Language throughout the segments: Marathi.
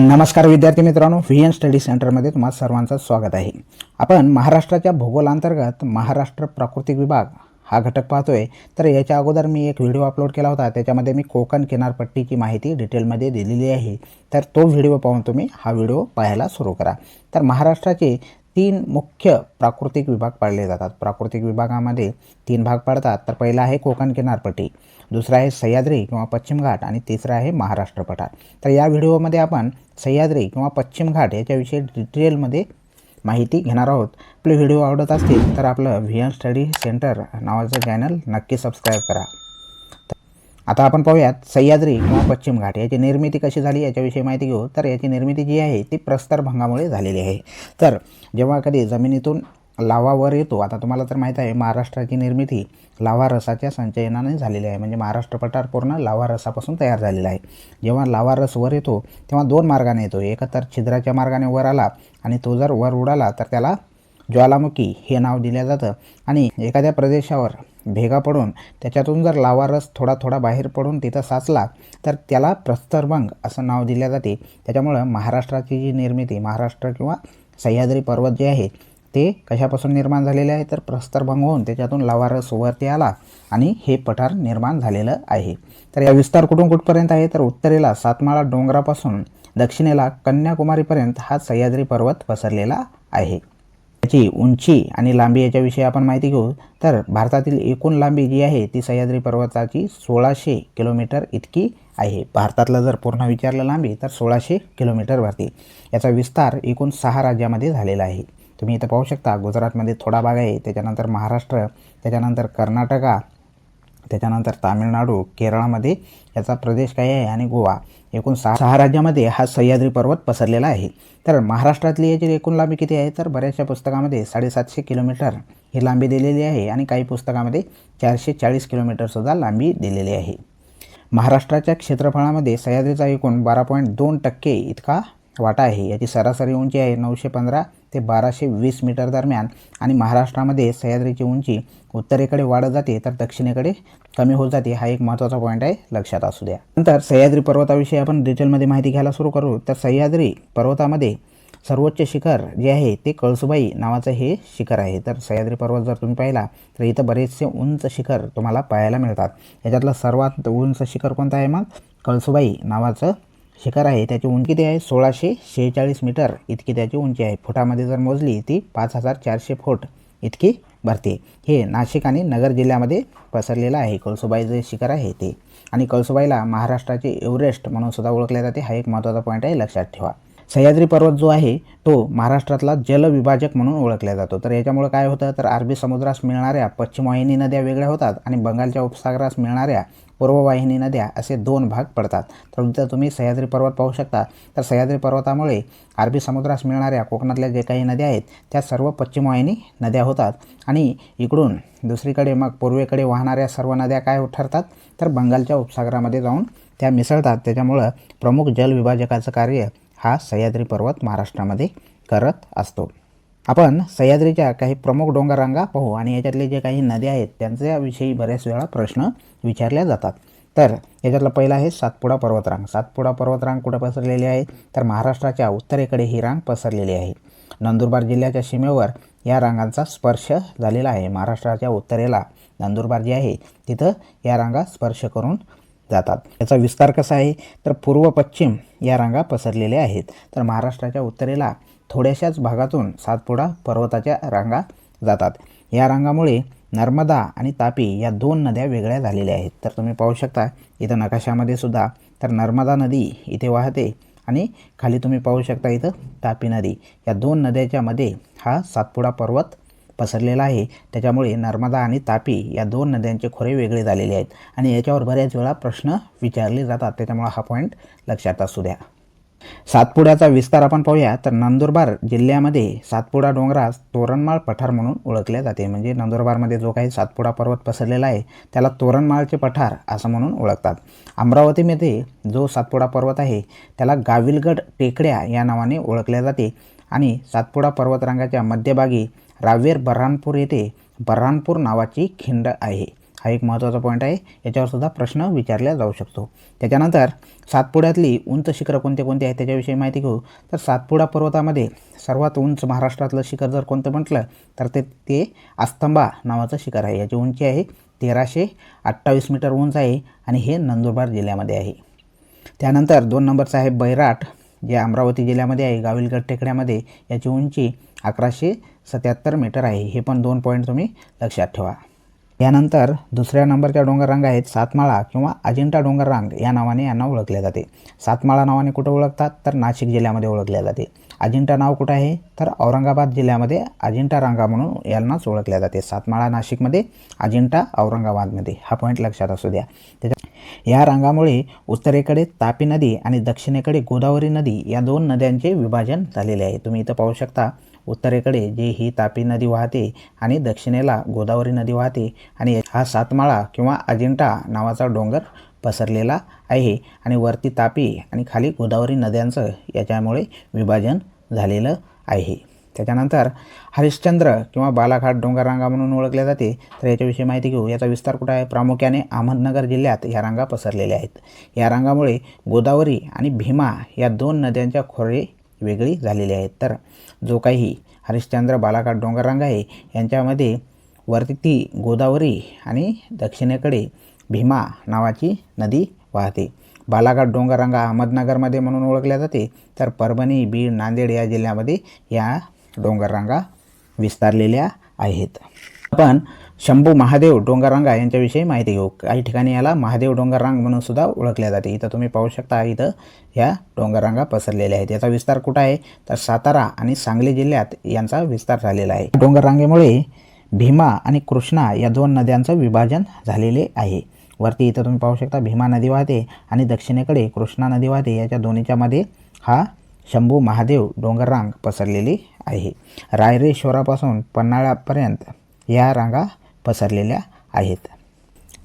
नमस्कार विद्यार्थी मित्रांनो व्ही एन स्टडी सेंटरमध्ये तुम्हा सर्वांचं स्वागत आहे. आपण महाराष्ट्राच्या भूगोलांतर्गत महाराष्ट्र प्राकृतिक विभाग हा घटक पाहतोय. तर याच्या अगोदर मी एक व्हिडिओ अपलोड केला होता. त्याच्यामध्ये मी कोकण किनारपट्टीची माहिती डिटेलमध्ये दिलेली आहे. तर तो व्हिडिओ पाहून तुम्ही हा व्हिडिओ पाहायला सुरू करा. तर महाराष्ट्राचे तीन मुख्य प्राकृतिक विभाग पाडले जातात. प्राकृतिक विभागामध्ये तीन भाग पाडतात. तर पहिला आहे कोकण किनारपट्टी. दुसरा आहे सह्याद्री किंवा पश्चिम घाट आणि तिसरा आहे महाराष्ट्र पठार. तर या व्हिडिओमध्ये आपण सह्याद्री किंवा पश्चिम घाट याच्याविषयी डिटेलमध्ये माहिती घेणार आहोत. आपले व्हिडिओ आवडत असतील तर आपलं व्ही एन स्टडी सेंटर नावाचं चॅनल नक्की सबस्क्राईब करा. आता आपण पाहूयात सह्याद्री किंवा पश्चिम घाट याची निर्मिती कशी झाली याच्याविषयी माहिती घेऊ. तर याची निर्मिती जी आहे ती प्रस्तरभंगामुळे झालेली आहे. तर जेव्हा कधी जमिनीतून लावा वर येतो आता तुम्हाला तर माहीत आहे महाराष्ट्राची निर्मिती लावा रसाच्या संचयनाने झालेली आहे. म्हणजे महाराष्ट्र पठार पूर्ण लावा रसापासून तयार झालेला आहे. जेव्हा लावा रस वर येतो तेव्हा दोन मार्गाने येतो. एक तर छिद्राच्या मार्गाने वर आला आणि तो जर वर उडाला तर त्याला ज्वालामुखी हे नाव दिलं जातं आणि एखाद्या प्रदेशावर भेगा पडून त्याच्यातून जर लावा रस थोडा थोडा बाहेर पडून तिथं साचला तर त्याला प्रस्तरभंग असं नाव दिले जाते. त्याच्यामुळं महाराष्ट्राची जी निर्मिती महाराष्ट्र किंवा सह्याद्री पर्वत जे आहे ते कशापासून निर्माण झालेले आहे? तर प्रस्तरभंग होऊन त्याच्यातून लावा रस वरती आला आणि हे पठार निर्माण झालेलं आहे. तर या विस्तार कुठून कुठपर्यंत आहे? तर उत्तरेला सातमाळा डोंगरापासून दक्षिणेला कन्याकुमारीपर्यंत हा सह्याद्री पर्वत पसरलेला आहे. याची उंची आणि लांबी याच्याविषयी आपण माहिती घेऊ. तर भारतातील एकूण लांबी जी आहे ती सह्याद्री पर्वताची सोळाशे किलोमीटर इतकी आहे. भारतातलं जर पूर्ण विचारलं लांबी तर सोळाशे किलोमीटर भरते याचा विस्तार एकूण सहा राज्यामध्ये झालेला आहे. तुम्ही इथं पाहू शकता गुजरातमध्ये थोडा भाग आहे त्याच्यानंतर महाराष्ट्र त्याच्यानंतर कर्नाटका त्याच्यानंतर तामिळनाडू केरळामध्ये याचा प्रदेश काय आहे आणि गोवा? एकूण सहा सहा राज्यामध्ये हा सह्याद्री पर्वत पसरलेला आहे. तर महाराष्ट्रातली याची एकूण लांबी किती आहे? तर बऱ्याचशा पुस्तकामध्ये साडेसातशे किलोमीटर ही लांबी दिलेली आहे आणि काही पुस्तकामध्ये चारशे चाळीस किलोमीटरसुद्धा लांबी दिलेली आहे. महाराष्ट्राच्या क्षेत्रफळामध्ये सह्याद्रीचा एकूण बारा पॉईंट दोन टक्के इतका वाटा आहे. याची सरासरी उंची आहे नऊशे पंधरा ते बाराशे वीस मीटर दरम्यान आणि महाराष्ट्रामध्ये सह्याद्रीची उंची उत्तरेकडे वाढत जाते तर दक्षिणेकडे कमी होत जाते. हा एक महत्त्वाचा पॉईंट आहे लक्षात असू द्या. नंतर सह्याद्री पर्वताविषयी आपण डिटेलमध्ये माहिती घ्यायला सुरू करू. तर सह्याद्री पर्वतामध्ये सर्वोच्च शिखर जे आहे ते कळसुबाई नावाचं हे शिखर आहे. तर सह्याद्री पर्वत जर तुम्ही पाहिला तर इथं बरेचसे उंच शिखर तुम्हाला पाहायला मिळतात. याच्यातलं सर्वात उंच शिखर कोणतं आहे मग? कळसुबाई नावाचं शिखर आहे त्याची उंची किती आहे? सोळाशे शेहेचाळीस मीटर. इतकी त्याची उंची आहे. फुटामध्ये जर मोजली ती पाच हजार चारशे फूट इतकी भरते. हे नाशिक आणि नगर जिल्ह्यामध्ये पसरलेलं आहे. कळसुबाई जे शिखर आहे ते. आणि कळसुबाईला महाराष्ट्राचे एव्हरेस्ट म्हणून सुद्धा ओळखले जाते. हा एक महत्त्वाचा पॉईंट आहे लक्षात ठेवा. सह्याद्री पर्वत जो आहे तो महाराष्ट्रातला जलविभाजक म्हणून ओळखला जातो. तर याच्यामुळे काय होतं? तर अरबी समुद्रास मिळणाऱ्या पश्चिम वाहिनी नद्या वेगळ्या होतात आणि बंगालच्या उपसागरास मिळणाऱ्या पूर्ववाहिनी नद्या असे दोन भाग पडतात. तर इथं तुम्ही सह्याद्री पर्वत पाहू शकता. तर सह्याद्री पर्वतामुळे अरबी समुद्रास मिळणाऱ्या कोकणातल्या जे काही नद्या आहेत त्या सर्व पश्चिमवाहिनी नद्या होतात. आणि इकडून दुसरीकडे मग पूर्वेकडे वाहणाऱ्या सर्व नद्या काय ठरतात तर बंगालच्या उपसागरामध्ये जाऊन त्या मिसळतात. त्याच्यामुळं प्रमुख जलविभाजकाचं कार्य हा सह्याद्री पर्वत महाराष्ट्रामध्ये करत असतो. आपण सह्याद्रीच्या काही प्रमुख डोंगररांगा पाहू आणि याच्यातले जे काही नद्या आहेत त्यांच्याविषयी बऱ्याच वेळा प्रश्न विचारल्या जातात. तर याच्यातला पहिला आहे सातपुडा पर्वतरांग. सातपुडा पर्वतरांग कुठं पसरलेली आहे? तर महाराष्ट्राच्या उत्तरेकडे ही रांग पसरलेली आहे. नंदुरबार जिल्ह्याच्या सीमेवर या रांगांचा स्पर्श झालेला आहे. महाराष्ट्राच्या उत्तरेला नंदुरबार जे आहे तिथं या रांगा स्पर्श करून जातात. याचा विस्तार कसा आहे? तर पूर्व पश्चिम या रांगा पसरलेल्या आहेत. तर महाराष्ट्राच्या उत्तरेला थोड्याशाच भागातून सातपुडा पर्वताच्या रांगा जातात. या रांगामुळे नर्मदा आणि तापी या दोन नद्या वेगळ्या झालेल्या आहेत. तर तुम्ही पाहू शकता इथं नकाशामध्ये सुद्धा तर नर्मदा नदी इथे वाहते आणि खाली तुम्ही पाहू शकता इथं तापी नदी. या दोन नद्याच्या मध्ये हा सातपुडा पर्वत पसरलेला आहे. त्याच्यामुळे नर्मदा आणि तापी या दोन नद्यांचे खोरे वेगळे झालेले आहेत. आणि याच्यावर बऱ्याच वेळा प्रश्न विचारले जातात. त्याच्यामुळे हा पॉईंट लक्षात असू द्या. सातपुड्याचा विस्तार आपण पाहूया. तर नंदुरबार जिल्ह्यामध्ये सातपुडा डोंगरास तोरणमाळ पठार म्हणून ओळखले जाते. म्हणजे नंदुरबारमध्ये जो काही सातपुडा पर्वत पसरलेला आहे त्याला तोरणमाळचे पठार असं म्हणून ओळखतात. अमरावतीमध्ये जो सातपुडा पर्वत आहे त्याला गाविलगड टेकड्या या नावाने ओळखले जाते आणि सातपुडा पर्वतरांगाच्या मध्यभागी रावेर बऱ्हाणपूर येथे बऱ्हाणपूर नावाची खिंड आहे. हा एक महत्त्वाचा पॉईंट आहे. याच्यावर सुद्धा प्रश्न विचारला जाऊ शकतो. त्याच्यानंतर सातपुड्यातली उंच शिखरं कोणते कोणते आहेत त्याच्याविषयी माहिती घेऊ. तर सातपुडा पर्वतामध्ये सर्वात उंच महाराष्ट्रातलं शिखर जर कोणतं म्हटलं तर ते ते आस्तंबा नावाचं शिखर आहे. याची उंची आहे तेराशे अठ्ठावीस मीटर उंच आहे आणि हे नंदुरबार जिल्ह्यामध्ये आहे. त्यानंतर दोन नंबरचं आहे बैराट जे अमरावती जिल्ह्यामध्ये आहे गाविलगड टेकड्यामध्ये याची उंची अकराशे सत्याहत्तर मीटर आहे. हे पण दोन पॉईंट तुम्ही लक्षात ठेवा. यानंतर दुसऱ्या नंबरच्या डोंगररांग आहेत सातमाळा किंवा अजिंठा डोंगररांग या नावाने यांना ओळखले जाते. सातमाळा नावाने कुठं ओळखतात? तर नाशिक जिल्ह्यामध्ये ओळखले जाते. अजिंठा नाव कुठं आहे? तर औरंगाबाद जिल्ह्यामध्ये अजिंठा रांगा म्हणून यांनाच ओळखल्या जाते. सातमाळा नाशिकमध्ये अजिंठा औरंगाबादमध्ये. हा पॉईंट लक्षात असू द्या. त्याच्या या रांगामुळे उत्तरेकडे तापी नदी आणि दक्षिणेकडे गोदावरी नदी या दोन नद्यांचे विभाजन झालेले आहे. तुम्ही इथं पाहू शकता उत्तरेकडे जी ही तापी नदी वाहते आणि दक्षिणेला गोदावरी नदी वाहते आणि हा सातमाळा किंवा अजिंठा नावाचा डोंगर पसरलेला आहे आणि वरती तापी आणि खाली गोदावरी नद्यांचं याच्यामुळे विभाजन झालेलं आहे. त्याच्यानंतर हरिश्चंद्र किंवा बालाघाट डोंगररांगा म्हणून ओळखले जाते. तर याच्याविषयी माहिती घेऊ. याचा विस्तार कुठं आहे? प्रामुख्याने अहमदनगर जिल्ह्यात या रांगा पसरलेल्या आहेत. या रांगामुळे गोदावरी आणि भीमा या दोन नद्यांच्या खोरे वेगळी झालेली आहेत. तर जो काही हरिश्चंद्र बालाघाट डोंगररांगा आहे यांच्यामध्ये वरती ती गोदावरी आणि दक्षिणेकडे भीमा नावाची नदी वाहते. बालाघाट डोंगररांगा अहमदनगरमध्ये म्हणून ओळखल्या जाते. तर परभणी बीड नांदेड या जिल्ह्यामध्ये या डोंगररांगा विस्तारलेल्या आहेत. आपण शंभू महादेव डोंगररांगा यांच्याविषयी माहिती घेऊ. काही ठिकाणी याला महादेव डोंगररांग म्हणून सुद्धा ओळखल्या जाते. इथं तुम्ही पाहू शकता इथं या डोंगररांगा पसरलेल्या आहेत. याचा विस्तार कुठं आहे? तर सातारा आणि सांगली जिल्ह्यात यांचा विस्तार झालेला आहे. डोंगररांगेमुळे भीमा आणि कृष्णा या दोन नद्यांचं विभाजन झालेले आहे. वरती इथं तुम्ही पाहू शकता भीमा नदी वाहते आणि दक्षिणेकडे कृष्णा नदी वाहते. याच्या दोन्हीच्यामध्ये हा शंभू महादेव डोंगररांग पसरलेली आहे. रायरेश्वरापासून पन्हाळ्यापर्यंत या रांगा पसरलेल्या आहेत.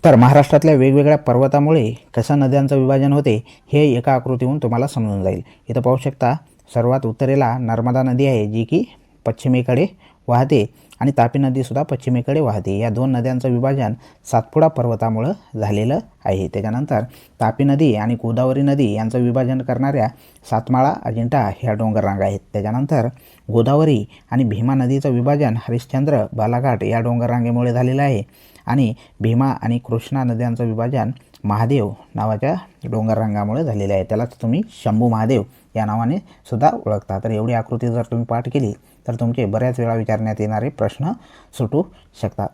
तर महाराष्ट्रातल्या वेगवेगळ्या पर्वतामुळे कसं नद्यांचं विभाजन होते हे एका आकृतीहून तुम्हाला समजून जाईल. इथं पाहू शकता सर्वात उत्तरेला नर्मदा नदी आहे जी की पश्चिमेकडे वाहते आणि तापी नदीसुद्धा पश्चिमेकडे वाहते. या दोन नद्यांचं विभाजन सातपुडा पर्वतामुळं झालेलं आहे. त्याच्यानंतर तापी नदी आणि गोदावरी नदी यांचं विभाजन करणाऱ्या सातमाळा अजिंठा ह्या डोंगररांगा आहेत. त्याच्यानंतर गोदावरी आणि भीमा नदीचं विभाजन हरिश्चंद्र बालाघाट या डोंगररांगेमुळे झालेलं आहे. आणि भीमा आणि कृष्णा नद्यांचं विभाजन महादेव नावाच्या डोंगररांगामुळे झालेलं आहे. त्यालाच तुम्ही शंभू महादेव या नावाने सुद्धा ओळखता. तर एवढी आकृती जर तुम्ही पाठ केली तर तुमचे बऱ्याच वेळा विचारण्यात येणारे प्रश्न सुटू शकतात.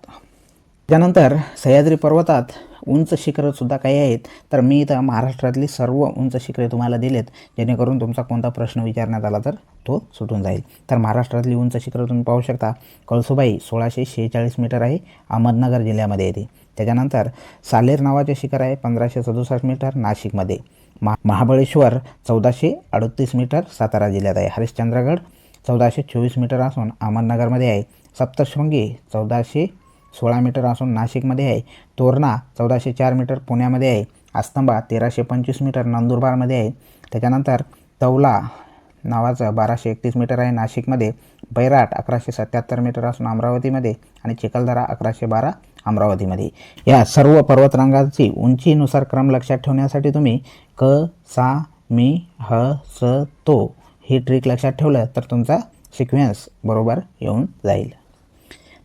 त्यानंतर सह्याद्री पर्वतात उंच शिखरंसुद्धा काही आहेत. तर मी इथं महाराष्ट्रातली सर्व उंच शिखरे तुम्हाला दिलेत जेणेकरून तुमचा कोणता प्रश्न विचारण्यात आला तर तो सुटून जाईल. तर महाराष्ट्रातली उंच शिखरं तुम्ही पाहू शकता. कळसुबाई सोळाशे शेहेचाळीस मीटर आहे अहमदनगर जिल्ह्यामध्ये येते. त्याच्यानंतर सालेर नावाचे शिखर आहे पंधराशे सदुसष्ट मीटर नाशिकमध्ये. मा महाबळेश्वर चौदाशे अडतीस मीटर सातारा जिल्ह्यात आहे. हरिश्चंद्रगड चौदाशे चोवीस मीटर असून अहमदनगरमध्ये आहे. सप्तशृंगी चौदाशे सोळा मीटर असून नाशिकमध्ये आहे. तोरणा चौदाशे चार मीटर पुण्यामध्ये आहे. आस्तंबा तेराशे पंचवीस मीटर नंदुरबारमध्ये आहे. त्याच्यानंतर तौला नावाचं बाराशे एकतीस मीटर आहे. नाशिकमध्ये बैराट अकराशे सत्याहत्तर मीटर असून अमरावतीमध्ये आणि चिखलदरा अकराशे बारा अमरावतीमध्ये. या सर्व पर्वतरांगाची उंचीनुसार क्रम लक्षात ठेवण्यासाठी तुम्ही क सा मी ह स तो ही ट्रिक लक्षात ठेवलं तर तुमचा सिक्वेन्स बरोबर येऊन जाईल.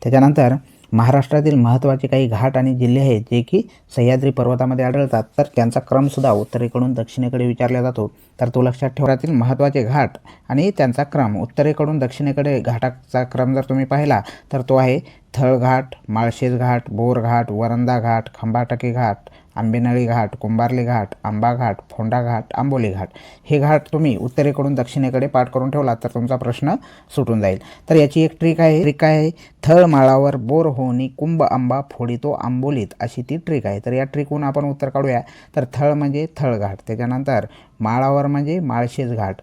त्याच्यानंतर महाराष्ट्रातील महत्त्वाचे काही घाट आणि जिल्हे आहेत जे की सह्याद्री पर्वतामध्ये आढळतात. तर त्यांचा क्रमसुद्धा उत्तरेकडून दक्षिणेकडे विचारला जातो. तर तो लक्षात ठेवण्यातील महत्त्वाचे घाट आणि त्यांचा क्रम उत्तरेकडून दक्षिणेकडे घाटाचा क्रम जर तुम्ही पाहिला तर तो आहे थळघाट माळशेज घाट बोरघाट वरंदा घाट खंबाटकी घाट आंबेनळी घाट कुंभारली घाट आंबा घाट फोंडा घाट आंबोली घाट हे घाट तुम्ही उत्तरेकडून दक्षिणेकडे पाठ करून ठेवला तर तुमचा प्रश्न सुटून जाईल. तर याची एक ट्रिक आहे ट्रिक आहे थळ माळावर बोर होणी कुंभ आंबा फोडितो आंबोलीत अशी ती ट्रिक आहे. तर या ट्रिकहून आपण उत्तर काढूया. तर थळ म्हणजे थळघाट त्याच्यानंतर माळावर म्हणजे माळशेज घाट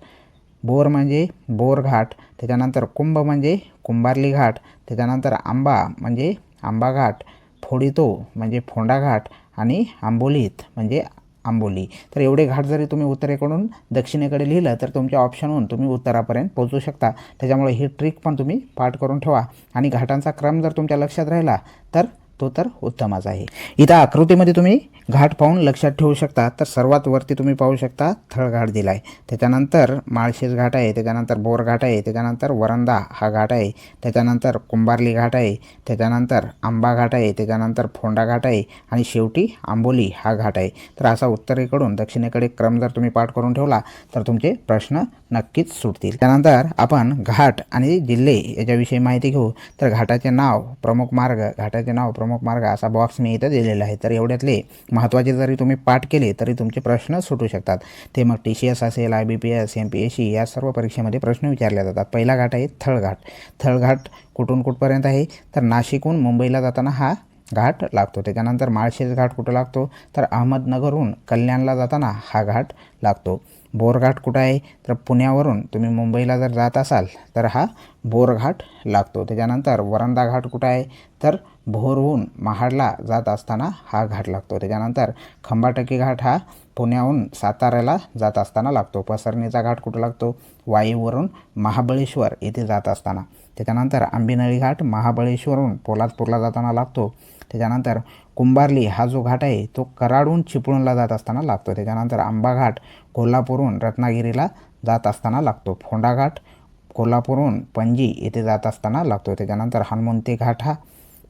बोर म्हणजे बोरघाट त्याच्यानंतर कुंभ म्हणजे कुंभारली घाट त्याच्यानंतर आंबा म्हणजे आंबा घाट फोडितो म्हणजे फोंडा घाट आणि आंबोलीत म्हणजे आंबोली. तर एवढे घाट जरी तुम्ही उत्तरेकडून दक्षिणेकडे लिहिलं तर तुमच्या ऑप्शनहून तुम्ही उत्तरापर्यंत पोहोचू शकता. त्याच्यामुळे ही ट्रिक पण तुम्ही पाठ करून ठेवा. आणि घाटांचा क्रम जर तुमच्या लक्षात राहिला तर लागतो तर उत्तमच आहे. इथं आकृतीमध्ये तुम्ही घाट पाहून लक्षात ठेवू शकता तर सर्वात वरती तुम्ही पाहू शकता थळघाट दिला आहे त्याच्यानंतर माळशेज घाट आहे त्याच्यानंतर बोरघाट आहे त्याच्यानंतर वरंदा हा घाट आहे त्याच्यानंतर कुंभारली घाट आहे त्याच्यानंतर आंबा घाट आहे त्याच्यानंतर फोंडा घाट आहे आणि शेवटी आंबोली हा घाट आहे. तर असा उत्तरेकडून दक्षिणेकडे क्रम जर तुम्ही पाठ करून ठेवला तर तुमचे प्रश्न नक्कीच सुटतील. त्यानंतर आपण घाट आणि जिल्हे याच्याविषयी माहिती घेऊ. तर घाटाचे नाव प्रमुख मार्ग घाटाचे नाव प्रमुख मार्ग असा बॉक्स मी इथं दिलेला आहे. तर एवढ्यातले महत्त्वाचे जरी तुम्ही पाठ केले तरी तुमचे प्रश्न सुटू शकतात. ते मग टी सी एस असेल I B P S M P S C या सर्व परीक्षेमध्ये प्रश्न विचारले जातात. पहिला घाट आहे थळघाट. थळघाट कुठून कुठपर्यंत आहे? तर नाशिकहून मुंबईला जाताना हा घाट लागतो. त्याच्यानंतर माळशेज घाट कुठं लागतो? तर अहमदनगरहून कल्याणला जाताना हा घाट लागतो. बोरघाट कुठं आहे? तर पुण्यावरून तुम्ही मुंबईला जर जात असाल तर हा बोरघाट लागतो. त्याच्यानंतर वरंदा घाट कुठं आहे? तर भोरहून महाडला जात असताना हा घाट लागतो. त्याच्यानंतर खंबाटकी घाट हा पुण्याहून साताऱ्याला जात असताना लागतो. पसरणीचा घाट कुठं लागतो? वाईवरून महाबळेश्वर येथे जात असताना. त्याच्यानंतर आंबिनळी घाट महाबळेश्वरहून पोलादपूरला जाताना लागतो. त्याच्यानंतर कुंभारली हा जो घाट आहे तो कराडहून चिपळूणला जात असताना लागतो. त्याच्यानंतर आंबा घाट कोल्हापूरहून रत्नागिरीला जात असताना लागतो. फोंडा घाट कोल्हापूरहून पणजी येथे जात असताना लागतो. त्याच्यानंतर हनुमंती घाट हा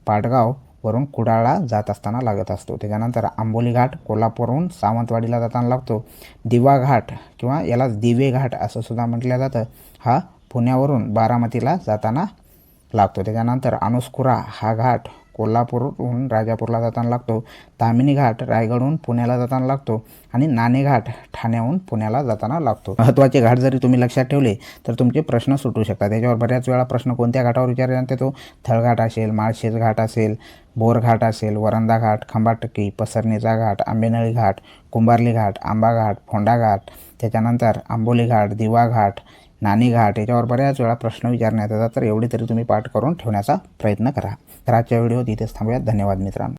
पाटगाव वरून कुडाळला जात असताना लागत असतो. त्याच्यानंतर आंबोली घाट कोल्हापूरहून सावंतवाडीला जाताना लागतो. दिवा घाट किंवा याला दिवे घाट असं सुद्धा म्हटलं जातं. हा पुण्यावरून बारामतीला जाताना लागतो. त्याच्यानंतर अनुस्कुरा हा घाट कोल्हापूरहून राजापूरला जाताना लागतो. तामिनी घाट रायगडहून पुण्याला जाताना लागतो आणि नाणेघाट ठाण्याहून पुण्याला जाताना लागतो. महत्त्वाचे घाट जरी तुम्ही लक्षात ठेवले तर तुमचे प्रश्न सुटू शकतात. त्याच्यावर बऱ्याच वेळा प्रश्न कोणत्या घाटावर विचारण्यात जाते तो? थळघाट असेल माळशेज घाट असेल बोरघाट असेल वरंदा घाट खंबाटकी पसरणीचा घाट आंबेनळी घाट कुंभारली घाट आंबा घाट फोंडा घाट त्याच्यानंतर आंबोली घाट दिवा घाट नाणी घाट याच्यावर बऱ्याच वेळा प्रश्न विचारण्यात येतात. तर एवढी तरी तुम्ही पाठ करून ठेवण्याचा प्रयत्न करा. तर आजच्या व्हिडिओत इथेच थांबूयात. धन्यवाद मित्रांनो.